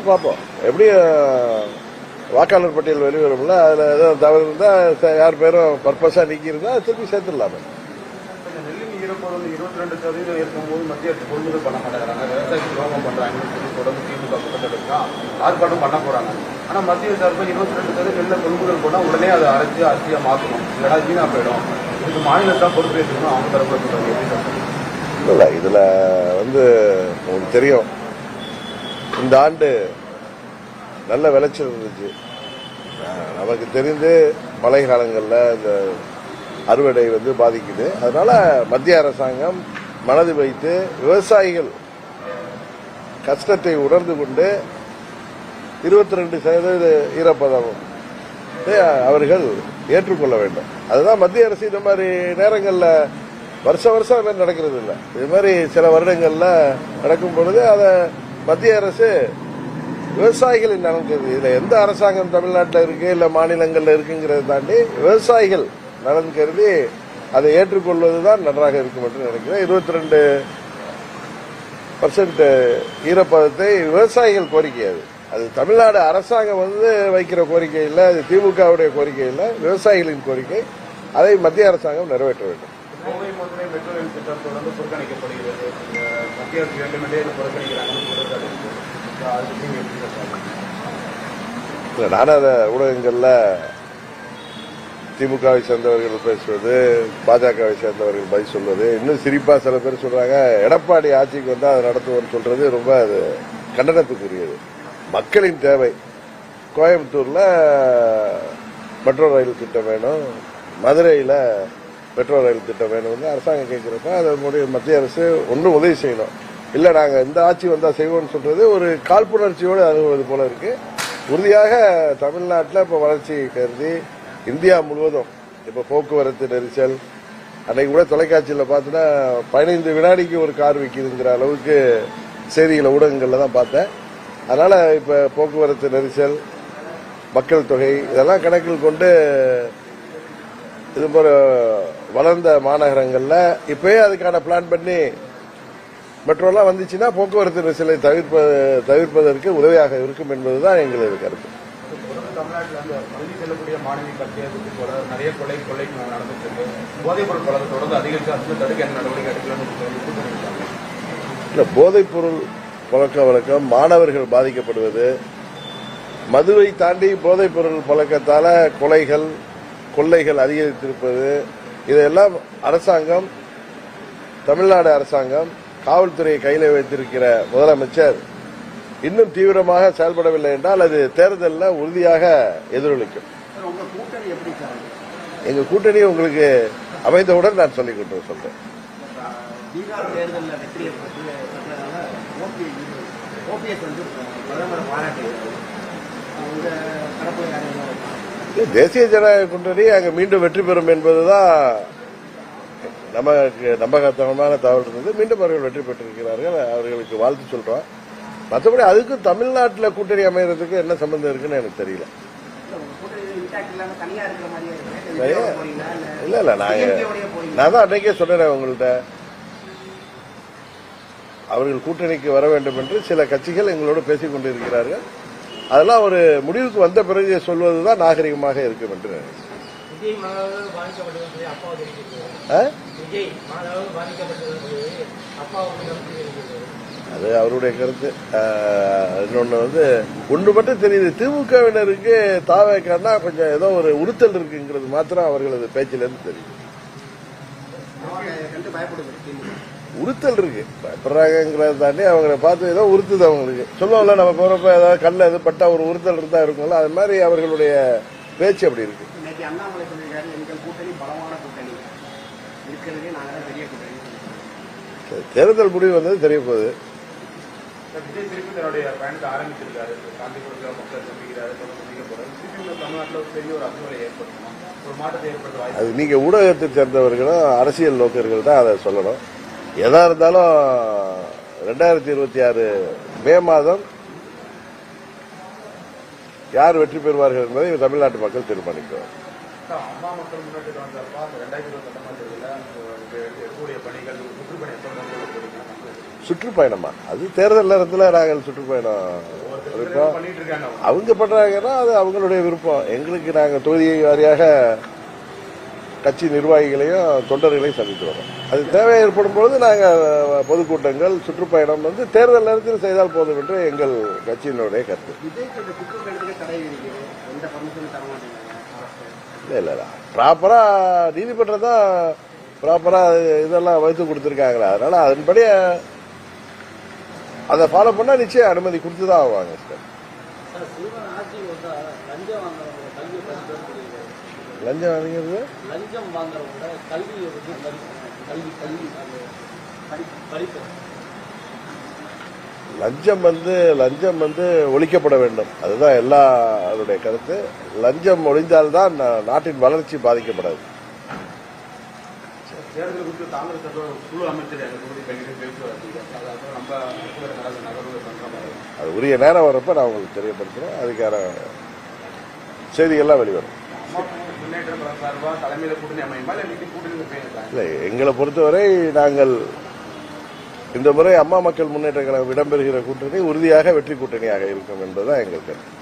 வந்து பார்ப்போம். எப்படி வாக்காளர் பட்டியல் வெளிவரும்ல அதுல ஏதோ தவறு இருந்தா ச- யார் பேரும் பர்பஸா நீக்கி இருந்தா திருப்பி சேர்த்துடலாமே. இருபத்தி ரெண்டு சதவீதம் இருக்கும்போது மத்திய அரசு கொள்முதல் பண்ண மாட்டேங்கிறாங்க. விவசாயத்துக்கு துரோகம் பண்றாங்கன்னு சொல்லி தொடர்ந்து திமுக குற்றச்சாட்டு ஆர்ப்பாட்டம் பண்ண போறாங்க. ஆனா மத்திய சார்பில் இருபத்தி ரெண்டு சதவீதம் நெல்லை கொள்முதல் பண்ணா உடனே அதை அரைச்சு அரிசியா மாத்தணும். இல்லைன்னா வீணா போயிடும். இதுக்கு மாநிலம் தான் பொறுப்பேற்றுக்கணும். அவங்க சொல்றீங்க? இல்ல இதுல வந்து உங்களுக்கு தெரியும். இந்த ஆண்டு நல்ல விளைச்சல் இருந்துச்சு. நமக்கு தெரிந்து மழை காலங்களில் இந்த அறுவடை வந்து பாதிக்குது. அதனால மத்திய அரசாங்கம் மனது வைத்து விவசாயிகள் கஷ்டத்தை உணர்ந்து கொண்டு இருபத்தி ரெண்டு சதவீத ஈரப்பதம் அவர்கள் ஏற்றுக்கொள்ள வேண்டும். அதுதான் மத்திய அரசு இந்த மாதிரி நேரங்களில் வருஷ வருஷம் நடக்கிறது இல்லை இது மாதிரி சில வருடங்களில் நடக்கும் பொழுது அதை மத்திய அரசு விவசாயிகளின் நலன் கருதி இதுல எந்த அரசாங்கம் தமிழ்நாட்டில் இருக்கு இல்ல மாநிலங்கள்ல இருக்குங்கிறத தாண்டி விவசாயிகள் நலன் கருதி அதை ஏற்றுக்கொள்வதுதான் நன்றாக இருக்கும் என்று நினைக்கிறேன். இருபத்தி ரெண்டு பர்சன்ட் ஈரப்பதத்தை விவசாயிகள் கோரிக்கை அது. அது தமிழ்நாடு அரசாங்கம் வந்து வைக்கிற கோரிக்கை இல்லை அது திமுகவுடைய கோரிக்கை இல்லை விவசாயிகளின் கோரிக்கை. அதை மத்திய அரசாங்கம் நிறைவேற்ற வேண்டும். கோவை மதுரை மெட்ரோ ரயில் திட்டம் தொடர்ந்து புறக்கணிக்கப்படுகிறது. மத்திய அரசு வேண்டுமென்றே இதை புறக்கணிக்கிறாங்க. குற்றச்சாட்டு இருக்கு. நானும் அதை ஊடகங்களில் திமுகவை சேர்ந்தவர்கள் பேசுவது பாஜகவை சேர்ந்தவர்கள் பதில் சொல்வது இன்னும் சிரிப்பா சில பேர் சொல்றாங்க எடப்பாடி ஆட்சிக்கு வந்தா அதை நடத்துவோம்னு சொல்றது ரொம்ப அது கண்டனத்துக்குரியது. மக்களின் தேவை. கோயம்புத்தூர்ல மெட்ரோ ரயில் திட்டம் வேணும். மதுரையில மெட்ரோ ரயில் திட்டம் வேணும்னு அரசாங்கம் கேட்கிறப்ப அதனுடைய மத்திய அரசு ஒன்றும் உதவி செய்யணும். இல்லை நாங்கள் இந்த ஆட்சி வந்தால் செய்வோம்னு சொல்றது ஒரு காழ்ப்புணர்ச்சியோடு அணுகுவது போல இருக்கு. உறுதியாக தமிழ்நாட்டில் இப்போ வளர்ச்சி கருதி இந்தியா முழுவதும் இப்போ போக்குவரத்து நெரிசல் அன்னைக்கு கூட தொலைக்காட்சியில் பார்த்தோன்னா பதினைந்து வினாடிக்கு ஒரு கார் விற்கிதுங்கிற அளவுக்கு செய்திகளை ஊடகங்களில் தான் பார்த்தேன். அதனால் இப்போ போக்குவரத்து நெரிசல் மக்கள் தொகை இதெல்லாம் கணக்கில் கொண்டு இது போல வளர்ந்த மாநகரங்கள்ல இப்பயே அதுக்கான பிளான் பண்ணி மெட்ரோலாம் வந்துச்சுன்னா போக்குவரத்து நெரிசலை தவிர்ப்ப தவிர்ப்பதற்கு உதவியாக இருக்கும் என்பதுதான் எங்களது கருத்து. இல்ல போதைப் பொருள் பழக்க வழக்கம் மாணவர்கள் பாதிக்கப்படுவது மதுவை தாண்டி போதைப் பொருள் பழக்கத்தால கொலைகள் கொள்ளைகள் அதிகரித்திருப்பது இதையெல்லாம் அரசாங்கம் தமிழ்நாடு அரசாங்கம் காவல்துறையை கையில் வைத்திருக்கிற முதலமைச்சர் இன்னும் தீவிரமாக செயல்படவில்லை என்றால் அது தேர்தலில் உறுதியாக எதிரொலிக்கும். உங்க கூட்டணி எங்க உங்களுக்கு அமைந்தவுடன் நான் சொல்லிக் கொண்டு சொல்றேன். ஓபிஎஸ் வந்து பிரதமரை தேசிய ஜனநாயக கூட்டணி அங்க மீண்டும் வெற்றி பெறும் என்பதுதான் நமக்கு நம்பகத்தனமான தகவல் இருந்தது மீண்டும் அவர்கள் வெற்றி பெற்றிருக்கிறார்கள். அவர்களுக்கு வாழ்த்து சொல்றோம். மற்றபடி அதுக்கும் தமிழ்நாட்டில் கூட்டணி அமைகிறதுக்கு என்ன சம்பந்தம் இருக்குன்னு எனக்கு தெரியல. இல்ல இல்ல நான் நான் தான் அன்றைக்கே சொன்னேன் உங்கள்கிட்ட அவர்கள் கூட்டணிக்கு வர வேண்டும் என்று சில கட்சிகள் எங்களோடு பேசிக் கொண்டிருக்கிறார்கள் அதெல்லாம் ஒரு முடிவுக்கு வந்த பிறகு சொல்வதுதான் நாகரிகமாக இருக்கும் என்று அது அவருடைய கருத்து. ஆஹ், இன்னொன்னு வந்து ஒன்று மட்டும் தெரியுது. திமுகவினருக்கு தாவேக்கானா கொஞ்சம் ஏதோ ஒரு உறுத்தல் இருக்குங்கிறது மாத்திரம் அவர்களது பேச்சிலிருந்து தெரியுது. உறுத்தல் இருக்கு. பயப்படுறாங்கிறத தாண்டி அவங்கள பார்த்து ஏதோ உறுத்துது அவங்களுக்கு. சொல்லுவோம்ல நம்ம போறப்ப ஏதாவது கல்ல எது பட்டா ஒரு உறுத்தல் இருந்தா இருக்கும்ல அது மாதிரி அவர்களுடைய பேச்சு அப்படி இருக்கு. தேர்தல் முடிவு வந்தது தெரிய போகுது. அது நீங்க ஊடகத்தை சேர்ந்தவர்களும் அரசியல் நோக்கர்கள் தான் அதை சொல்லணும். எதா இருந்தாலும் ரெண்டாயிரத்தி இருபத்தி ஆறு மே மாதம் யார் வெற்றி பெறுவார்கள் என்பதை தமிழ்நாட்டு மக்கள் போறீங்க சுற்றுப்பயணமா அது தேர்தல் நேரத்தில் நாங்கள் சுற்றுப்பயணம். இருக்காங்க அவங்க. பண்றாங்கன்னா அது அவங்களுடைய விருப்பம். எங்களுக்கு நாங்கள் தொகுதி வாரியாக கட்சி நிர்வாகிகளையும் தொண்டர்களையும் சந்தித்து வரோம். அது தேவை ஏற்படும் பொழுது நாங்கள் பொதுக்கூட்டங்கள் சுற்றுப்பயணம் வந்து தேர்தல் நேரத்தில் செய்தால் போதும் என்று எங்கள் கட்சியினுடைய கருத்து. இல்லை இல்லை ப்ராப்பராக நீதிமன்றம் தான் ப்ராப்பராக இதெல்லாம் வைத்து கொடுத்துருக்காங்களா அதனால் அதன்படி அதை ஃபாலோ பண்ணால் நிச்சயம் அனுமதி கொடுத்து தான் ஆவாங்க சார் லஞ்சம் பறிப்பு லஞ்சம் வாங்குறவங்க கல்வியை வந்து கல்வி கல்வி படிப்பு. லஞ்சம் வந்து லஞ்சம் வந்து ஒழிக்கப்பட வேண்டும். அதுதான் எல்லா அதனுடைய கருத்து. லஞ்சம் ஒழிந்தால்தான் நாட்டின் வளர்ச்சி பாதிக்கப்படாது. தேர்தல் குறித்து காங்கிரஸ் குழு அமைச்சர் அது உரிய நேரம் வரப்ப நான் உங்களுக்கு தெரியப்படுத்துறேன். அதுக்கான செய்திகள்லாம் வெளிவரும். இல்லை எங்களை பொறுத்தவரை நாங்கள் இந்த முறை அம்மா மக்கள் முன்னேற்ற கழகம் இடம்பெறுகிற கூட்டணி உறுதியாக வெற்றி கூட்டணியாக இருக்கும் என்பதுதான் எங்கள் கருத்து.